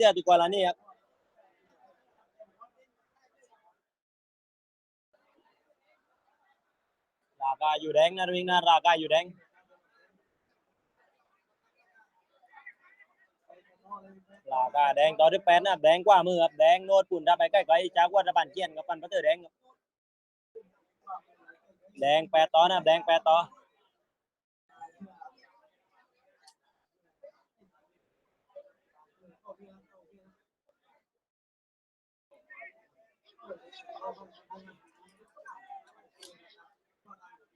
สื้อตุกวาลานี่ครับราคาอยู่แดงนะวิ่งนะราคาอยู่แดงราคาแดงต่อที่แปดนะแดงกว่ามือครับแดงโนดปุ่นรับไปใกล้ๆจากวัดระบานเกียนกับปันพัตเตอร์แดงครับแดงแปดต่อนะแดงแปดต่อ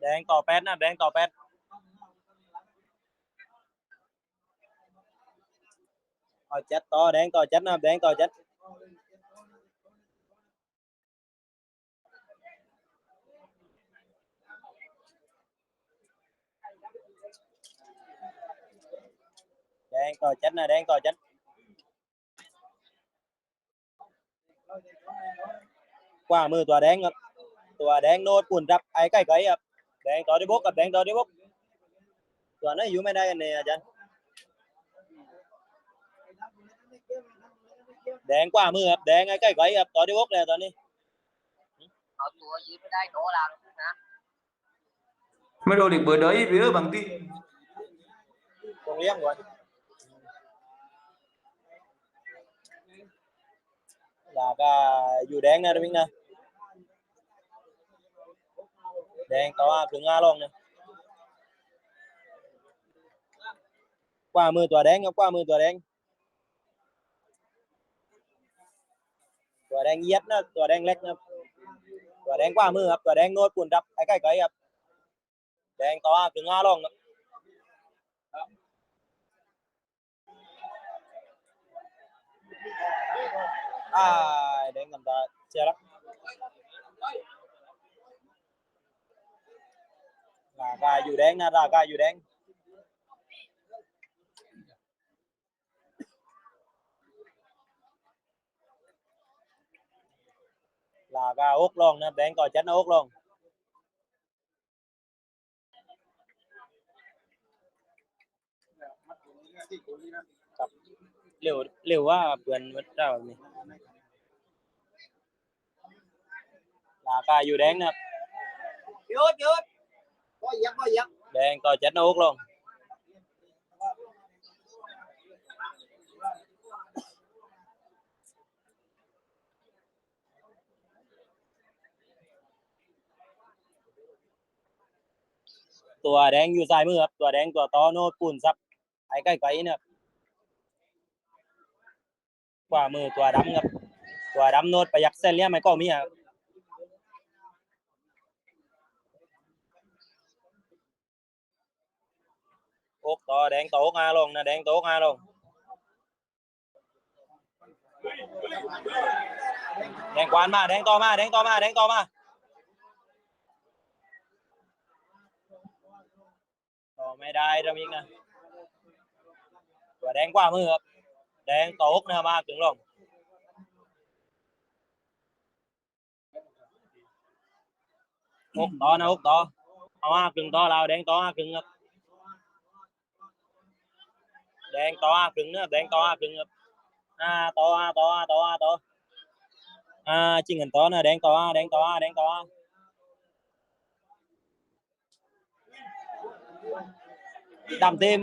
แดงต่อแปดนะแดงต่อแปดเอาเจ็ดต่อแดงต่อเจ็ดนะแดงต่อเจ็ดแดงต่อเจ็ดนะแดงต่อเจ็ด กว่ามือตัวแดงครับ ตัวแดงโน้ตปุ่นรับไอ้ใกล้ๆครับแดงต่อที่บกกับแดงต่อที่บกตัวนั้นอยู่ไม่ได้กันเนี่ยอาจารย์แดงกว่ามือครับแดงไอ้ใกล้ไกลครับต่อที่บกเลยตอนนี้เอาตัวยืนไม่ได้โตหลังนะไม่โดนอีกเบอร์เดย์หรือบางทีตรงเลี้ยงก่อนแล้วก็อยู่แดงนะวิ่งนะ แดงต่อถึงงาลงนะกว่ามือตัวแดงครับกว่ามือตัวแดงตัวแดงเย็ดนะตัวแดงเล็กนะตัวแดงกว่ามือครับตัวแดงโน้ตปุ่นรับไอ้ใกล้ไกลครับแดงต่อถึงงาลงครับอ่าแดงกำตาเชียร์ละราคา อยู่แดงนะราคาอยู่แดงราคาอกลงนะแดงต่อจันะอกลงครับเร็วเร็วว่าเพื่อนวัดเราแบบนี้ราคาอยู่แดงนะครับหยุดหยุด แดงต่อจัดนะอกลง ตัวแดงอยู่ซ้ายมือครับ ตัวแดงตัวต่อโน้ปุ่นซับไอ้ใกล้ๆนะครับขวามือตัวดำครับ ตัวดำโน้ตประยักเส้นเลี้ยไม่ก็มีครับ กต่อแดงโต่ออกอาลงนะแดงโต่ออกอาลงแดงกวานมาแดงต่อมาแดงต่อมาแดงต่อมาต่อไม่ได้เราอีกนะตัวแดงกว่ามือครับแดงโต่ออกนะมาถึงลงอกต่อนะอกต่อเอามากึ่งต่อเราแดงต่อมากึ่งครับแดงต่อห้าครึ่งเนี่ยแดงต่อห้าครึ่งครับ อ่าต่อห้าต่อห้าต่อห้าต่ออ่าจริงกันต่อนะแดงต่อห้าแดงต่อห้าแดงต่อห้าดำเต็ม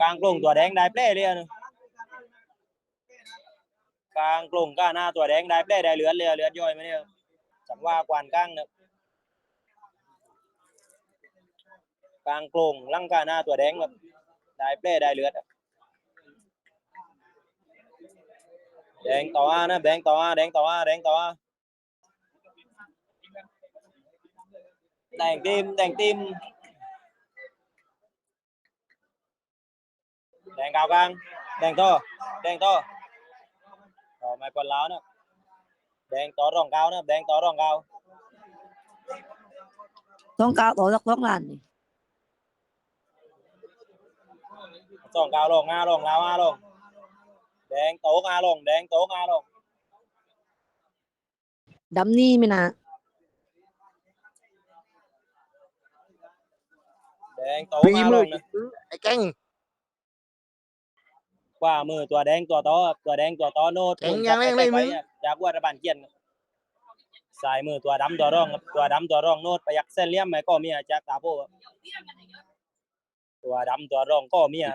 กลางกลุ่มตัวแดงได้เปล่เลยนะกลางกลุ่มก้าหน้าตัวแดงได้เปล่ได้เลือดเลยเลือดย่อยไหมเนี่ยจังว่ากวานกลางเนี่ย ลางโกรงลังกาหน้าตัวแดงแบบได้เปล่ได้เลือดแดงต่ออานะแดงต่ออาแดงต่ออาแดงต่ออาแดงติมแดงติมแดงกาวกลางแดงโตแดงโตต่อไม่ปนแล้วนะแดงต่อรองเกาวนะแดงต่อรองเกาวต้องกาวต่อสักสองล้านนี่ สองเกาวลงงาลงลาวอาลง แดงโตกอาลง แดงโตกอาลงดำนี่ไม่นะ แดงโตปีกาลมืองนะไอ้แก่งกว่ามือตัวแดงตัวต่อครับตัวแดงตัวต่อโนดแข็งยังแรงเลยมึงครับจากวัวระบานเกียนครับสายมือตัวดำตัวร่องครับตัวดำตัวร่องโนดไปยักเส้นเลี่ยมไหมก็เมียจากตาโพครับ ตัวดำตัวร่องก็เมีย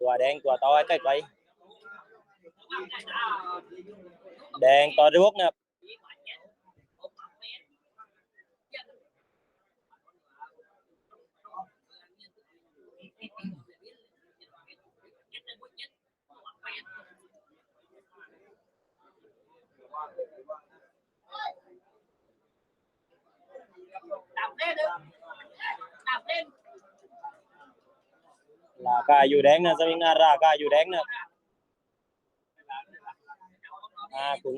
ตัวแดงตัวต่อใกล้ๆแดงตัวรวกนะครับ ราคาอยู่แดงนะสวิงนะราคาอยู่แดงนะมาถึงลงนะแดงโต๊กนะมาถึงลงตัวแดงเจอก็อยู่บนนะตัวแดงขวามือครับตัวแดงไอ้ใกล้ๆครับแดงโต๊กนะแดงโต๊ก นี่ไม่พร้อมเลยน ะแต่ว่าเขาที่ไม่พร้อมเลยนะเออดูดู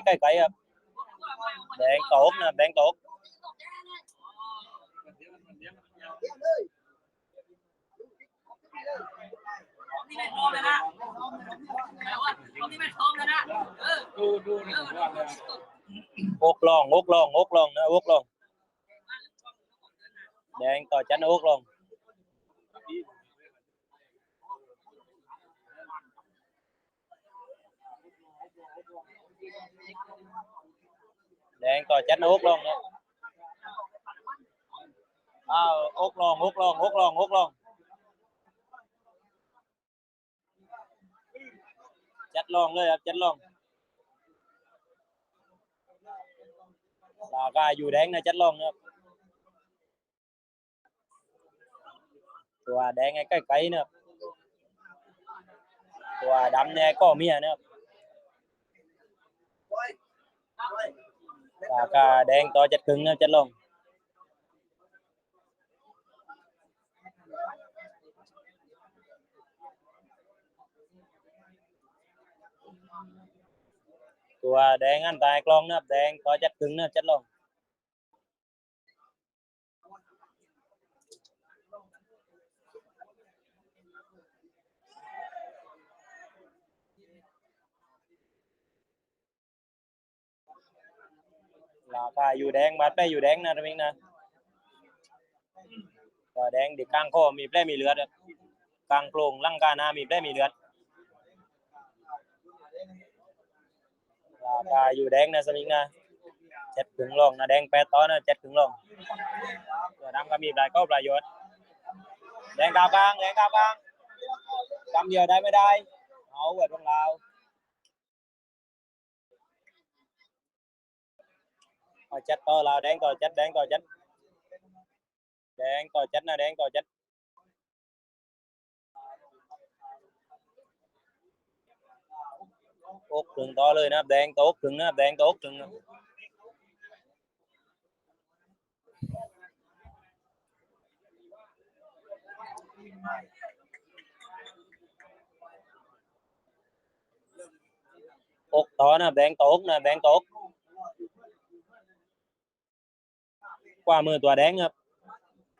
เออดูดู อกลองอกลองอกลองนะอกล องแดงต่อจันอกลองแดงต่อจันอกลองนะอ้าวอกลองอกลอง อกลองอกลองจัดลองเลยครับจัดลอง ราคาอยู่แดงนะจัดลองนะครับตัวแดงไอ้ใกล้ๆนะครับตัวดำเนี่ยก็เมียนะครับราคาแดงต่อจัดครึ่งนะจัดลองตัวแดงอันตายกลองนะครับแดงต่อจัดครึ่งนะจัดล องราคาอยู่แดงบาดแป้อยู่แดงนะทมิงนะก็แดงเด็กกลางคอมีแผลมีเลือดกลางโครงร่างกายหนามีแผลมีเลือดราคาอยู่แดงนะสมิงนะเจ็ดถึงลงนะแดงแปดต้อนนะเจ็ดถึงลงตัวดำก็มีปลายก็ประโยชน์แดงกลางกลางแดงกลางกลางกำเดียวได้ไม่ได้เอาเวิร์ดของเรา à, chết to là đáng coi chết đáng coi chết. Đáng coi chết nó đáng coi chết. Út đường to lên nó đang tốt đường nó đang tốt đường út to nè đang tốt nè đang tốt กว่ามือตัวแดงครับ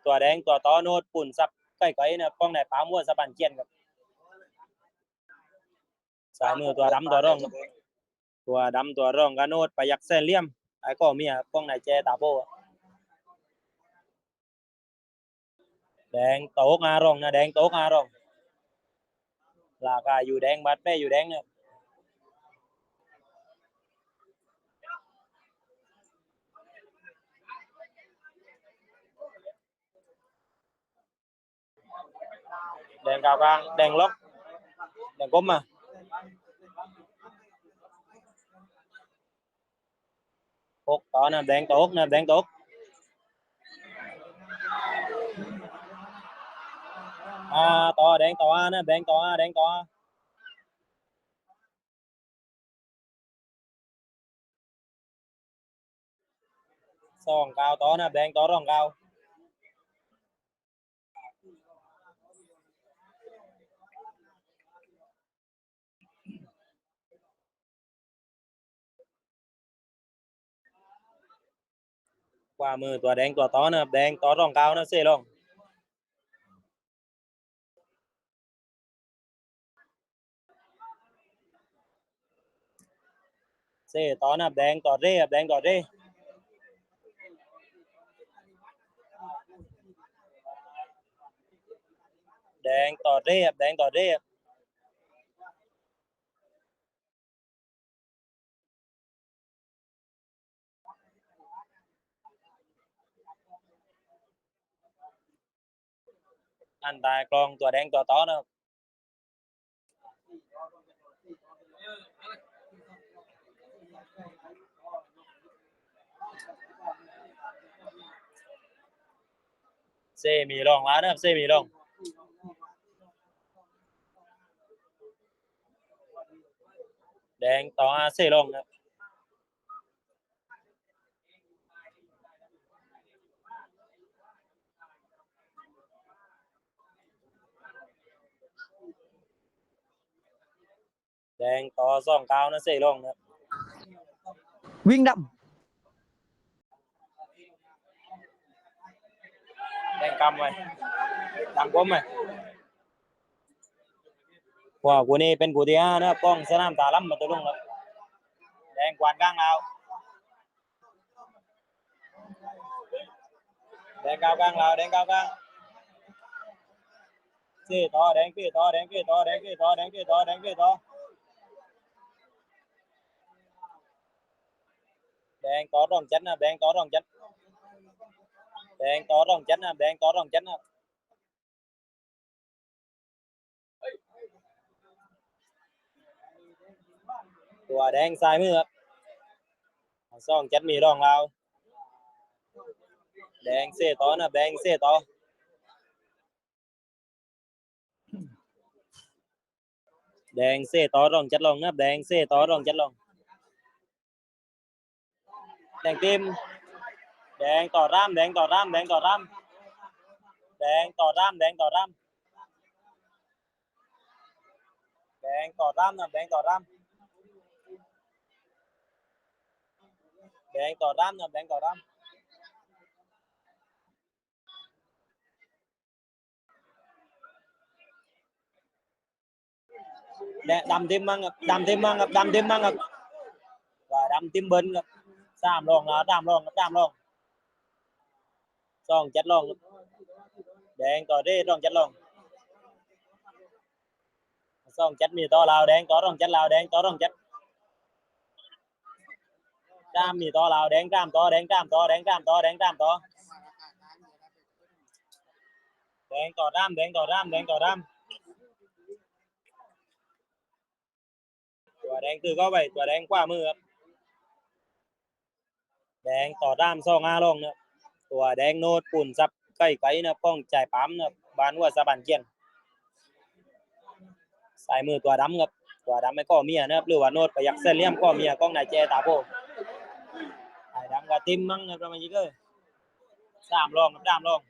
ตัวแดงตัวต่อโนดปุ่นซับใกล้ๆนะป้องไหนปลามั่วสะปันเจียนครับสายมือตัวดำตัวร่องครับตัวดำตัวร่องกระโนดไปยักเส้นเลี่ยมไอ้ก็เมียป้องไหนแจตาโบแดงโต๊กอารองนะแดงโต๊กอารองราคาอยู่แดงบาดแป้อยู่แดงเนี่ย แดงกาวกลางแดงล็อกแดงก้มมาหกต่อนะแดงตกนะแดงตกอ่าต่อแดงต่อนะแดงต่อแดงต่อสองกาวต่อนะแดงต่อรองกามือตัวแดงตัวต่อนะครับแดงต่อรองเก้านะเซ่ลงเซ่ต่อนะครับแดงต่อเร่ครับแดงต่อเร่แดงต่อเร่ครับแดงต่อเร่ครับ อันตายกลองตัวแดงตัวต่อนะครับ เซมีรอง แล้วนะครับเซมีรองแดงต่ออาเซรองครับแดงต่อสองเก้านะเซรองครับวิ่งดแดงกำไว้ดำก้มไว้ว้าวกูนี่เป็นกูที่ห้านะครับกล้องสนามตาล้ำมาตัวลงครับแดงกวาดกลางเราวแดงกาวกลางเราวแดงกาวกลางสี่ต่อแดงกี่ต่อแดงกี่ต่อแดงกี่ต่อแดงกี่ต่อแดงกี่ต่อแดงต่อรองจัดนะแดงต่อรองจัดแดงต่อรองจัดนะแดงต่อ รองจัดนะตัวแดงซ้ายมือครับสองจัดมีรองเราวแดงเสต่อนะแดงเสต่อแดงเสต่อรองจัดลองนะแดงเสต่อรองจัดลองแดงเต็มแดงต่อร่ามแดง ตามลองแล้วตามลองตามลองสองจัดลอง แดงต่อได้รองจัดลองสองจัดมีต่อลาวแดงต่อรองจัดลาวแดงต่อรองจัดตามมีต่อลาวแดงตามต่อแดงตามต่อแดงตามต่อแดงตามต่อแดงต่อด้ามแดงต่อตามแดงต่อตามตัวแดงตือก็ไปตัวแดงกว่ามือครับ แดงต่อด้ามซองอาลงนะตัวแดงโนดปุ่นซับใกล้ไกลนะป้องจ่ายปั๊มนะบานหัวสะบันเกียนสายมือตัวดำครับตัวดำไม่ก็เมียนะครับหรือว่าโนดประยักเส้นเลี่ยมก็เมียกล้องนายเจตาโบสายดำกับติมมั่งนะประมาณนี้ก็สามรองครับสามรอง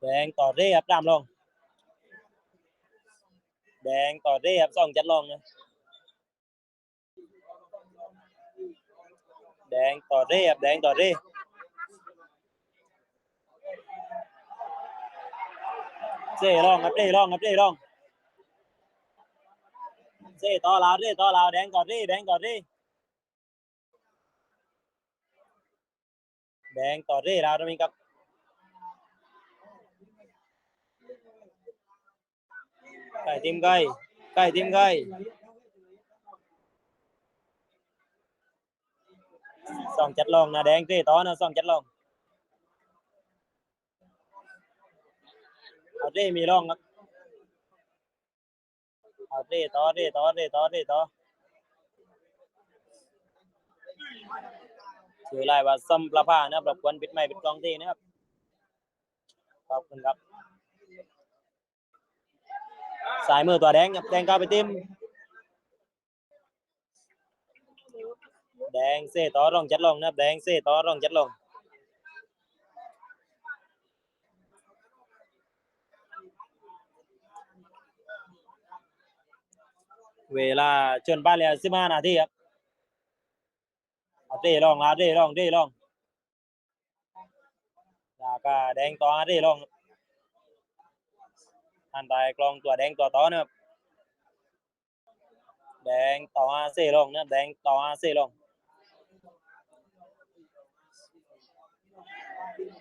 แดงต่อเรียบสามรองแดงต่อเรียบสองจัดรองนะ แดงต่อเร่ครับแดงต่อเร่เซ่ร่องครับเร่ร่องครับเร่ร่องเซ่ต่อลาวเร่ต่อลาวแดงต่อเร่แดงต่อเร่แดงต่อเร่ลาวตรงนี้ครับไก่ทิมไก่ไก่ทิมไก่ สองจัดลองนะแดงเร่ต่อนะสองจัดลองเอาเร่มีร่องครับเอาเร่ต่อเร่ต่อเร่ต่อเร่ต่อชื่อลายว่าซัมประภานะครับรบกวนปิดไม้ปิดกล้องที่นะครับขอบคุณครับสายมือตัวแดงครับแดงก้าไปเติม แดงเซต่อรองจัดลงนะแดงเซต่อรองจัดลงเวลาจนป้าเลียสิมห้านาทีครับเร่ลองอาเร่ลองเร่ลองแล้วก็แดงต่ออาเร่ลองอันตายกลองตัวแดงตัวต่อนะครัแดงต่ออาเซ่ลองนะแดงต่ออาเซ่ลอง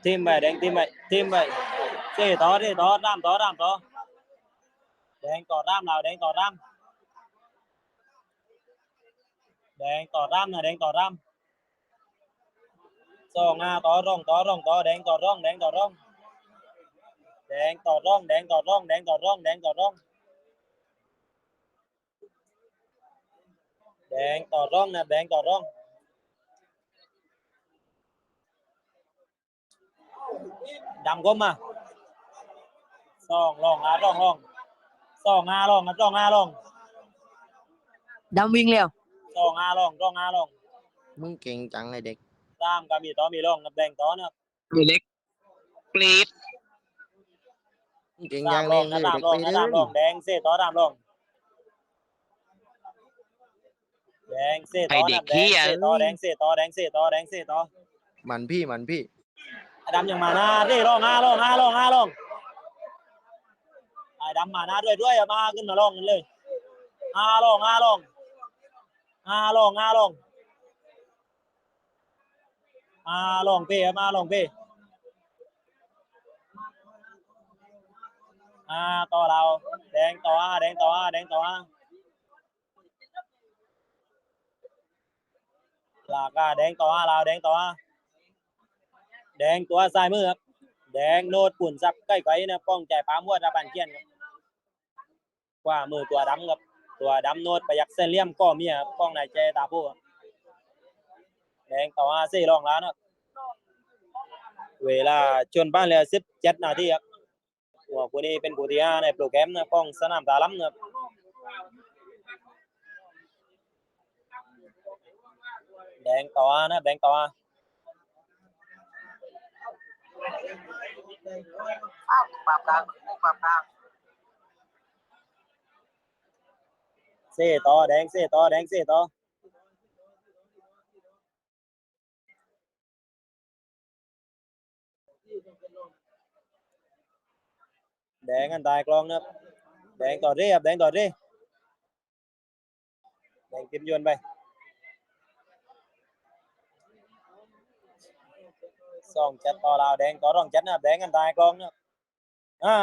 thêm mày, đánh thêm mày thêm mày. Thế đó thế đó làm đó làm đó. Để anh tỏ ram nào để anh tỏ ram. Để anh tỏ ram nào để anh tỏ ram rồi nga có rong có rong có để anh tỏ rong để anh tỏ rong để anh tỏ rong để anh tỏ rong để anh tỏ rong để anh tỏ rong để anh rong nè để anh tỏ rong ดำก้มมาสองร่องอะร่องร่องสองห้าร่องอะร่องห้าร่องดำวิ่งแล้วสองห้าร่องร่องห้าร่องมึงเก่งจังไอเด็กสามก็มีต่อมีร่องกับแดงต่อนะครับเล็กปรีดมึงเก่งสาจัมงร่เลอยงนะเด็สากมร่องปรีนะดสามร่องแดงเสต่อสามร่องแดงเสต่อนะแดงเสต่อแดงเสต่อแดงเสต่อแดงเสต่อมันพี่มันพี่ไอ้ ดำยังมาหน้าดิร่องห้าร่องห้าร่องห้าร่องไอ้ดำมาหน้าด้วยด้วยมาขึ้นมาร่องกันเลยห้าร่องห้าร่องห้าร่องห้าร่องห้าร่องเป้เอามาร่องเป้อ่าต่อเราแดงต่อห้าแดงต่อห้าแดงต่อห้าลากาแดงต่อห้าเราแดงต่อห้า แดงตัวซ้ายมือครับ แดงโนดปุ่นซับใกล้ๆนะป้องใจปามวัวตะปันเกียนครับขว่ามือตัวดำครับ ตัวดำโนดประยักเส้นเลี่ยมก็มีครับป้องนายใจตาผู้แดงต่ออาซี่รองแล้วนะครับเวลาชนบ้านแล้วสิบเจ็ดนาทีครับหัวคนนี้เป็นผู้ที่ห้าในโปรแกรมนะป้องสนามตาล้ำนะครับแดงต่อนะแดงต่อ อาปรับกลางปรับกลางเซต่อแดงเซต่อแดงเซต่อแดงกันตายกลองนะครับแดงต่อเรียบแดงต่อเรียบแดงเต็มยวนไป สองจัดต่อลาวแดงต่อรองจัดนะครับแดงกันตายกองนะครับอ่า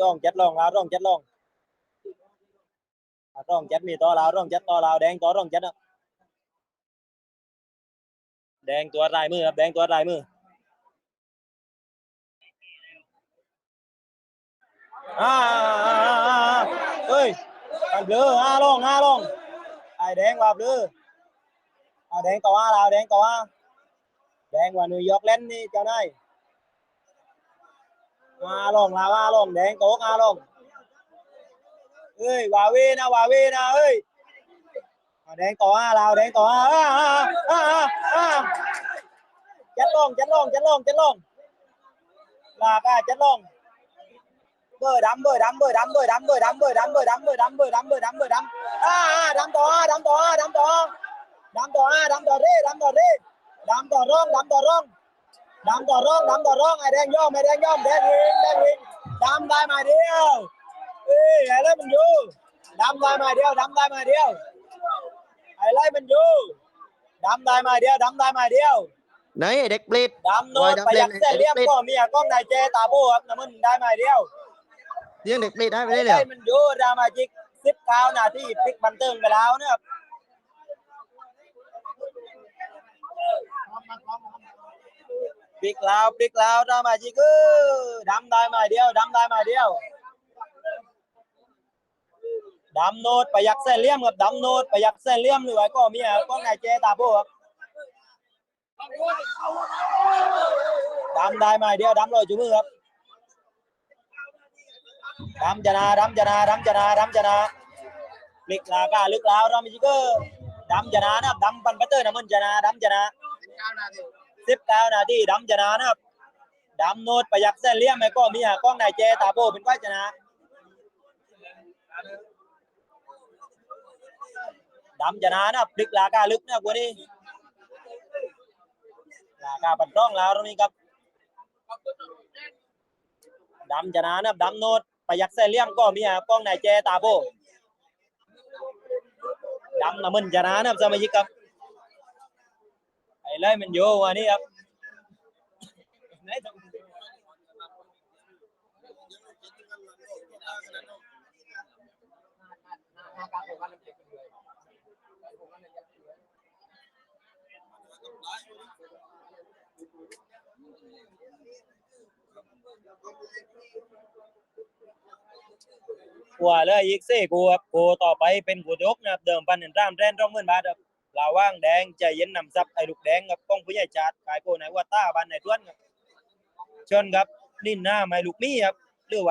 ร่องจ็ดลองลาวรองจ็ดลองอะร่องจ็ดมีต่อลาวร่องจ็ดต่อลาวแดงต่อรองจ็ดครับแดงตัวลายมือครับแดงตัวลายมืออ่าอ่าอ้าเฮ้ยกันเบลอห้าลงห้าลง ไอ้แดงว่าเบลออ่าแดงต่อห้าลาแดงต่อห้าแดงว่านิวยอร์กเล่นนี่เจ้านายอาลงลาว่าลงแดงโต๊กอาลงเอ้ยวาเวนะวาเวนะเอ้ยแดงต่ออาลาแดงต่ออาอ่าจัดลงจัดลงจัดลงจัดลงลากาจัดลง เบอร์ดำเบอร์ดำเบอร์ดำเบอร์ดำเบอร์ดำเบอร์ดำเบอร์ดำเบอร์ดำเบอร์ดำเบอร์ดำเบอร์ดำอ่าอ่าดำต่ออาดำต่ออาดำต่ออาดำต่ออาดำต่อเร่ดำต่อเร่ดำต่อร่องดำต่อร่องดำต่อร่องดำต่อร่องไอ้แดงย่อมไอ้แดงย่อมแดงวิงแดงวิงดำได้มาเดียวเอ้ยไอ้ไรมันอยู่ดำได้มาเดียวดำได้มาเดียวไอ้ไรมันอยู่ดำได้มาเดียวดำได้มาเดียวไหนไอเด็กปรีดดำโน้ตไปยักเส้นเลี่ยมก็มีอะกล้องนายเจตาโบครับน้ำมันได้มาเดียว เลี้ยงเด็กปรีดได้ไปไอ้ได้ไรเลยมันอยู่ดามาจิกสิบเก้านาทีพลิกบันเทิงไปแล้วเนะครับพลิกแล้วพลิกแล้วดามาจิกเออดำได้มาเดียวดำได้มาเดียวดำโนดประยักเส้นเลี่ยมกับดำโนดประยักเส้นเลี่ยมหรือว่าก็มีอะก็ไงเจตาโบครับดำได้มาเดียวดำลอยจูมือครับ રામજના રામજના રામજના રામજના લિક લાગા લિક લાવ રામજી કો રામજના ના દમ પન પતર નમન જના રામજના 19นาทีดำจนานะครับดำโนดประยักเส้นเลี่ยมไอ้ก็มีหากล้องนายเจตาโปเป็นก้อยจนาดำจนานะพลิกลากาลึกนะกว่านี้ลากาปัดร่องแล้วตรงนี้ครับดำจนานะดำโนด ไปยักษ์แซเลี่ยมก็มีครับป้องนายเจตาโบดำนะมึนจะนานะครับสมาชิกครับไอ้เลยมันโยวันนี้ครับ กว่าเลยอีกสี่กูครับกูต่อไปเป็นกูยกนะครับเดิมพันหนึ่งร่ามแรนร้องเงินบาทครับลาว่างแดงใจเย็นนำซับไอ้ลูกแดงครับป้องผู้ใหญ่จัดขายโกไหนว่าต้าบันไหนท้วนครับเชิญครับนิ่นหน้าไม่ลูกมี่ครับเรือไว